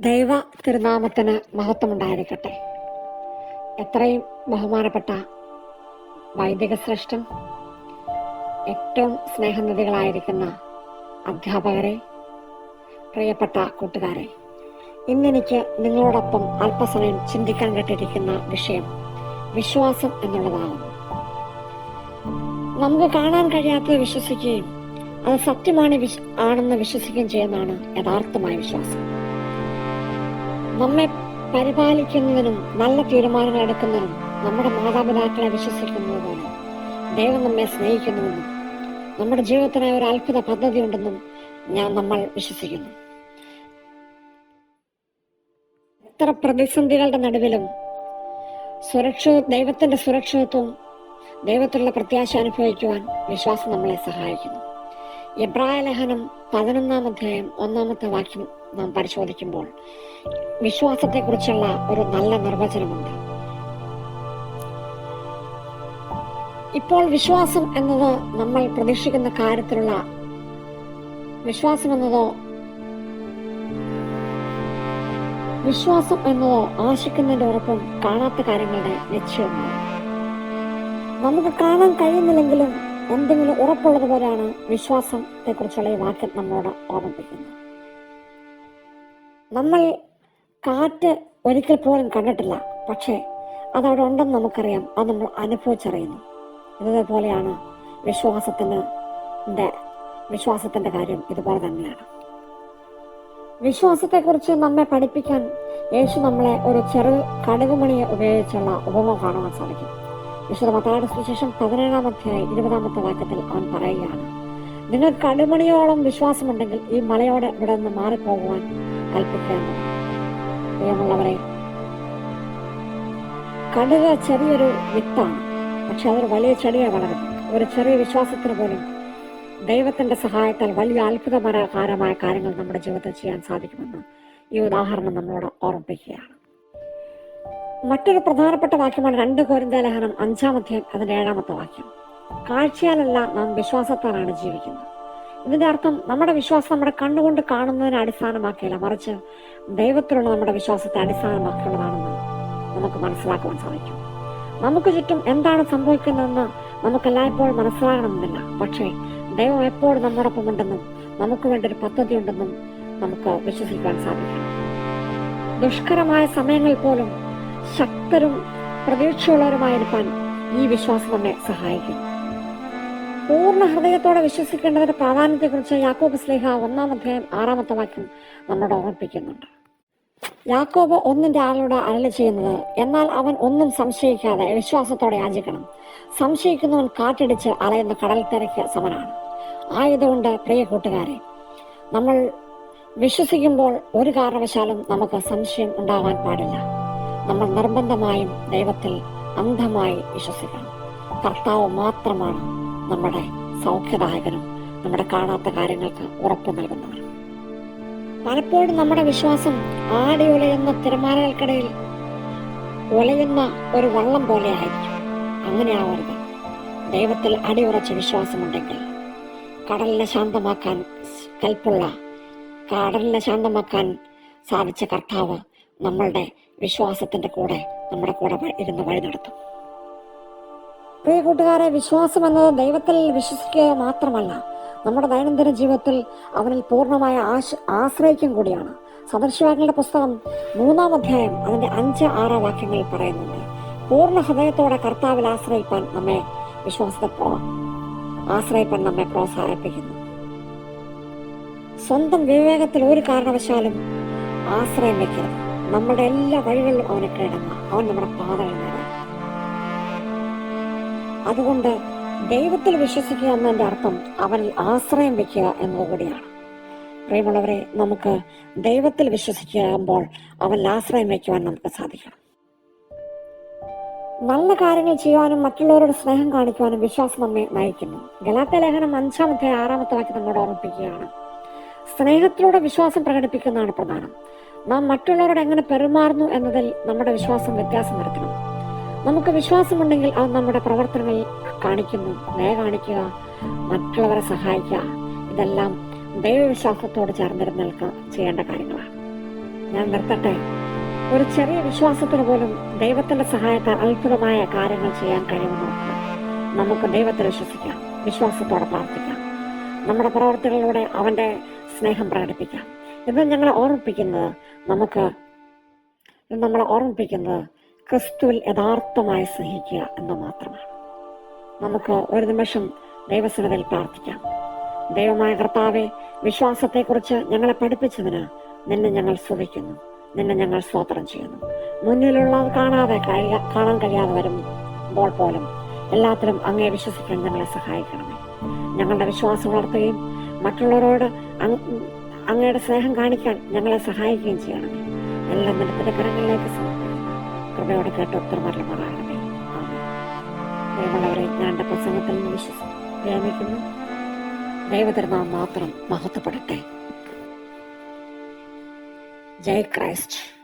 ദൈവ തിരുനാമത്തിന് മഹത്വമുണ്ടായിരിക്കട്ടെ. എത്രയും ബഹുമാനപ്പെട്ട വൈദിക ശ്രേഷ്ഠൻ ഏറ്റവും സ്നേഹനിധികളായിരിക്കുന്ന അധ്യാപകരെ പ്രിയപ്പെട്ട കൂട്ടുകാരെ ഇന്നെനിക്ക് നിങ്ങളോടൊപ്പം അല്പസമയം ചിന്തിക്കാൻ കേട്ടിരിക്കുന്ന വിഷയം വിശ്വാസം എന്നുള്ളതാണ്. നമുക്ക് കാണാൻ കഴിയാത്തത് വിശ്വസിക്കുകയും അത് സത്യമാണ് ആണെന്ന് വിശ്വസിക്കുകയും ചെയ്യുന്നതാണ് യഥാർത്ഥമായ വിശ്വാസം. നമ്മെ പരിപാലിക്കുന്നതിനും നല്ല തീരുമാനങ്ങൾ എടുക്കുന്നതിനും നമ്മുടെ മാതാപിതാക്കളെ വിശ്വസിക്കുന്നതുമാണ്. ദൈവം നമ്മെ സ്നേഹിക്കുന്നുവെന്നും നമ്മുടെ ജീവിതത്തിനായി ഒരു അത്ഭുത പദ്ധതി ഉണ്ടെന്നും ഞാൻ നമ്മൾ വിശ്വസിക്കുന്നു. എത്ര പ്രതിസന്ധികളുടെ നടുവിലും സുരക്ഷ ദൈവത്തിന്റെ സുരക്ഷിതത്വം ദൈവത്തിലുള്ള പ്രത്യാശ അനുഭവിക്കുവാൻ വിശ്വാസം നമ്മളെ സഹായിക്കുന്നു. എബ്രായ ലേഖനം പതിനൊന്നാം അധ്യായം ഒന്നാമത്തെ വാക്യം നാം പരിശോധിക്കുമ്പോൾ വിശ്വാസത്തെക്കുറിച്ചുള്ള ഒരു നല്ല നിർവചനമുണ്ട്. ഇപ്പോൾ വിശ്വാസം എന്നത് നമ്മൾ പ്രതീക്ഷിക്കുന്ന കാര്യത്തിലുള്ള വിശ്വാസം എന്നതോ വിശ്വാസം എന്നതോ ആശിക്കുന്നതിന്റെ ഉറപ്പും കാണാത്ത കാര്യങ്ങളുടെ ലക്ഷ്യമാണ് നമുക്ക് കാണാൻ കഴിയുന്നില്ലെങ്കിലും എന്തെങ്കിലും ഉറപ്പുള്ളത് പോലെയാണ് വിശ്വാസത്തെ കുറിച്ചുള്ള ഈ വാക്യം നമ്മളോട് ഓർമ്മിപ്പിക്കുന്നത്. നമ്മൾ കാറ്റ് ഒരിക്കൽ പോലും കണ്ടിട്ടില്ല. പക്ഷേ അതവിടെ ഉണ്ടെന്ന് നമുക്കറിയാം. അത് നമ്മൾ അനുഭവിച്ചറിയുന്നു. ഇതുപോലെയാണ് വിശ്വാസത്തിന് ന്റെ- വിശ്വാസത്തിന്റെ കാര്യം ഇതുപോലെ തന്നെയാണ്. വിശ്വാസത്തെക്കുറിച്ച് നമ്മെ പഠിപ്പിക്കാൻ യേശു നമ്മളെ ഒരു ചെറു കടുകുമണിയെ ഉപയോഗിച്ചുള്ള ഉപമ കാണുവാൻ സാധിക്കും. വിശുദ്ധ മത്തായുടെ സുവിശേഷം പതിനേഴാം അധ്യായ ഇരുപതാമത്തെ വാക്യത്തിൽ അവൻ പറയുകയാണ് നിങ്ങൾ കടുമണിയോളം വിശ്വാസമുണ്ടെങ്കിൽ ഈ മലയോടെ ഇവിടെ നിന്ന് മാറിപ്പോകുവാൻ കൽപ്പിക്കുക പ്രിയമുള്ളവരെ കടുക ചെറിയൊരു വിത്താണ്. പക്ഷെ അതൊരു വലിയ ചെടിയെ വളരും ഒരു ചെറിയ വിശ്വാസത്തിന് പോലും ദൈവത്തിന്റെ സഹായത്താൽ വലിയ അത്ഭുതകരമായ കാര്യങ്ങൾ നമ്മുടെ ജീവിതത്തിൽ ചെയ്യാൻ സാധിക്കുമെന്ന് ഈ ഉദാഹരണം നമ്മളോട് ഓർമ്മിപ്പിക്കുകയാണ്. മറ്റൊരു പ്രധാനപ്പെട്ട വാക്യമാണ് രണ്ട് കോരിന്ത ലേഖനം അഞ്ചാമധ്യം അതിന്റെ ഏഴാമത്തെ വാക്യം. കാഴ്ചയാലല്ല നാം വിശ്വാസത്താലാണ് ജീവിക്കുന്നത്. ഇതിന്റെ അർത്ഥം നമ്മുടെ വിശ്വാസം നമ്മുടെ കണ്ണുകൊണ്ട് കാണുന്നതിനെ അടിസ്ഥാനമാക്കിയല്ല മറിച്ച് ദൈവത്തിലുള്ള നമ്മുടെ വിശ്വാസത്തെ അടിസ്ഥാനമാക്കിയുള്ളതാണെന്ന് നമുക്ക് മനസ്സിലാക്കുവാൻ സാധിക്കും. നമുക്ക് ചുറ്റും എന്താണ് സംഭവിക്കുന്നതെന്ന് നമുക്ക് എല്ലായ്പ്പോഴും മനസ്സിലാകണമെന്നില്ല. പക്ഷേ ദൈവം എപ്പോഴും നമ്മോടൊപ്പം ഉണ്ടെന്നും നമുക്ക് വേണ്ട ഒരു പദ്ധതി ഉണ്ടെന്നും നമുക്ക് വിശ്വസിക്കാൻ സാധിക്കും. ദുഷ്കരമായ സമയങ്ങളിൽ പോലും ശക്തരും പ്രതീക്ഷയുള്ളവരുമായിരിക്കാൻ ഈ വിശ്വാസം നമ്മെ സഹായിക്കും. പൂർണ ഹൃദയത്തോടെ വിശ്വസിക്കേണ്ടതിന്റെ പ്രാധാന്യത്തെക്കുറിച്ച് യാക്കോബ് സ്ലേഹ ഒന്നാം അധ്യായം ആറാമത്തെ വാക്യം നമ്മോട് ഓർമ്മിപ്പിക്കുന്നുണ്ട് യാക്കോബ് ഒന്നിന്റെ ആളോട് അരളി ചെയ്യുന്നത് എന്നാൽ അവൻ ഒന്നും സംശയിക്കാതെ വിശ്വാസത്തോടെ യാചിക്കണം. സംശയിക്കുന്നവൻ കാറ്റടിച്ച് അലയുന്ന കടൽ തിരക്ക് സമനാണ്. ആയതുകൊണ്ട് പ്രിയ കൂട്ടുകാരെ നമ്മൾ വിശ്വസിക്കുമ്പോൾ ഒരു കാരണവശാലും നമുക്ക് സംശയം ഉണ്ടാവാൻ പാടില്ല. നമ്മൾ നിർബന്ധമായും ദൈവത്തിൽ അന്ധമായി വിശ്വസിക്കണം. കർത്താവ് മാത്രമാണ് നമ്മുടെ സൗഖ്യദായകനും നമ്മുടെ കാണാത്ത കാര്യങ്ങൾക്ക് ഉറപ്പ് നൽകുന്നവനും പലപ്പോഴും നമ്മുടെ വിശ്വാസം ആടി ഉലയുന്ന തിരമാലകൾക്കിടയിൽ ഉലയുന്ന ഒരു വള്ളം പോലെ ആയിരിക്കും. അങ്ങനെ ആവരുത് ദൈവത്തിൽ അടിയുറച്ച വിശ്വാസമുണ്ടെങ്കിൽ കടലിനെ ശാന്തമാക്കാൻ കൽപ്പുള്ള കടലിനെ ശാന്തമാക്കാൻ സാധിച്ച കർത്താവ് നമ്മളുടെ വിശ്വാസത്തിന്റെ കൂടെ നമ്മുടെ കൂടെ ഇരുന്ന് വഴി നടത്തും. പ്രിയ കൂട്ടുകാരെ വിശ്വാസം എന്നത് ദൈവത്തിൽ വിശ്വസിക്കുക മാത്രമല്ല നമ്മുടെ ദൈനംദിന ജീവിതത്തിൽ അവനിൽ പൂർണമായ ആശ ആശ്രയിക്കും കൂടിയാണ്. സദർശവാക്യങ്ങളുടെ പുസ്തകം മൂന്നാം അധ്യായം അതിന്റെ അഞ്ച് ആറ് വാക്യങ്ങളിൽ പറയുന്നുണ്ട് പൂർണ ഹൃദയത്തോടെ കർത്താവിൽ ആശ്രയിപ്പാൻ നമ്മെ വിശ്വാസത്തെ ആശ്രയിപ്പാൻ നമ്മെ പ്രോത്സാഹിപ്പിക്കുന്നു. സ്വന്തം വിവേകത്തിൽ ഒരു കാരണവശാലും ആശ്രയം വയ്ക്കരുത്. നമ്മുടെ എല്ലാ വഴികളിലും അവനെ കിടന്ന അവൻ നമ്മുടെ പാതകൾ നേടാം അതുകൊണ്ട് ദൈവത്തിൽ വിശ്വസിക്കുക എന്നതിന്റെ അർത്ഥം അവനിൽ ആശ്രയം വെക്കുക എന്നതുകൂടിയാണ് പ്രിയമുള്ളവരെ നമുക്ക് ദൈവത്തിൽ വിശ്വസിക്കുമ്പോൾ അവനിൽ ആശ്രയം വയ്ക്കുവാൻ നമുക്ക് സാധിക്കണം. നല്ല കാര്യങ്ങൾ ചെയ്യുവാനും മറ്റുള്ളവരോട് സ്നേഹം കാണിക്കുവാനും വിശ്വാസം നമ്മെ നയിക്കുന്നു. ഗലാത്ത ലേഖനം അഞ്ചാമത്തെ ആറാമത്തെ വാക്യം നമ്മോട് ഓർമ്മിപ്പിക്കുകയാണ്. സ്നേഹത്തിലൂടെ വിശ്വാസം പ്രകടിപ്പിക്കുന്നതാണ് പ്രധാനം. നാം മറ്റുള്ളവരോട് എങ്ങനെ പെരുമാറുന്നു എന്നതിൽ നമ്മുടെ വിശ്വാസം വ്യത്യാസം വരുത്തണം. നമുക്ക് വിശ്വാസമുണ്ടെങ്കിൽ അത് നമ്മുടെ പ്രവർത്തനങ്ങളിൽ കാണിക്കുന്നു. ദയ കാണിക്കുക മറ്റുള്ളവരെ സഹായിക്കുക. ഇതെല്ലാം ദൈവവിശ്വാസത്തോട് ചേർന്നിരുന്ന് ചെയ്യേണ്ട കാര്യങ്ങളാണ്. ഞാൻ നിർത്തട്ടെ. ഒരു ചെറിയ വിശ്വാസത്തിന് പോലും ദൈവത്തിന്റെ സഹായത്താൽ അത്ഭുതമായ കാര്യങ്ങൾ ചെയ്യാൻ കഴിയുമെന്ന് നമുക്ക് ദൈവത്തെ വിശ്വസിക്കാം വിശ്വാസത്തോടെ പ്രാർത്ഥിക്കാം. നമ്മുടെ പ്രവർത്തികളിലൂടെ അവന്റെ സ്നേഹം പ്രകടിപ്പിക്കാം. ഇത് ഞങ്ങളെ ഓർമ്മിപ്പിക്കുന്നത് നമുക്ക് നമ്മളെ ഓർമ്മിപ്പിക്കുന്നത് ക്രിസ്തുവിൽ യഥാർത്ഥമായി സ്നേഹിക്കുക എന്ന് മാത്രമാണ്. നമുക്ക് ഒരു നിമിഷം ദൈവസനതയിൽ പ്രാർത്ഥിക്കാം. ദൈവമായ കർത്താവെ വിശ്വാസത്തെക്കുറിച്ച് ഞങ്ങളെ പഠിപ്പിച്ചതിന് നിന്നെ ഞങ്ങൾ സ്തുതിക്കുന്നു. നിന്നെ ഞങ്ങൾ സ്തോത്രം ചെയ്യുന്നു. മുന്നിലുള്ളത് കാണാതെ കാണാൻ കഴിയാതെ വരുമ്പോൾ പോലും എല്ലാത്തിലും അങ്ങേ വിശ്വസിക്കാൻ ഞങ്ങളെ സഹായിക്കണമേ. ഞങ്ങളുടെ വിശ്വാസം വളർത്തുകയും മറ്റുള്ളവരോട് അങ്ങയുടെ സ്നേഹം കാണിക്കാൻ ഞങ്ങളെ സഹായിക്കുകയും ചെയ്യണമേ. എല്ലാം നിന്റെ കരങ്ങളിലേക്ക് കൃപയോടെ കേട്ട് ഉത്തരമരണമാകണമേ ആമേൻ. പ്രിയമുള്ളവരെ ഞാൻ പ്രസംഗത്തിൽ നിന്ന് ദൈവധർമ്മം ദൈവതിരുനാം മാത്രം മഹത്വപ്പെടട്ടെ. ജയ ക്രൈസ്റ്റ്.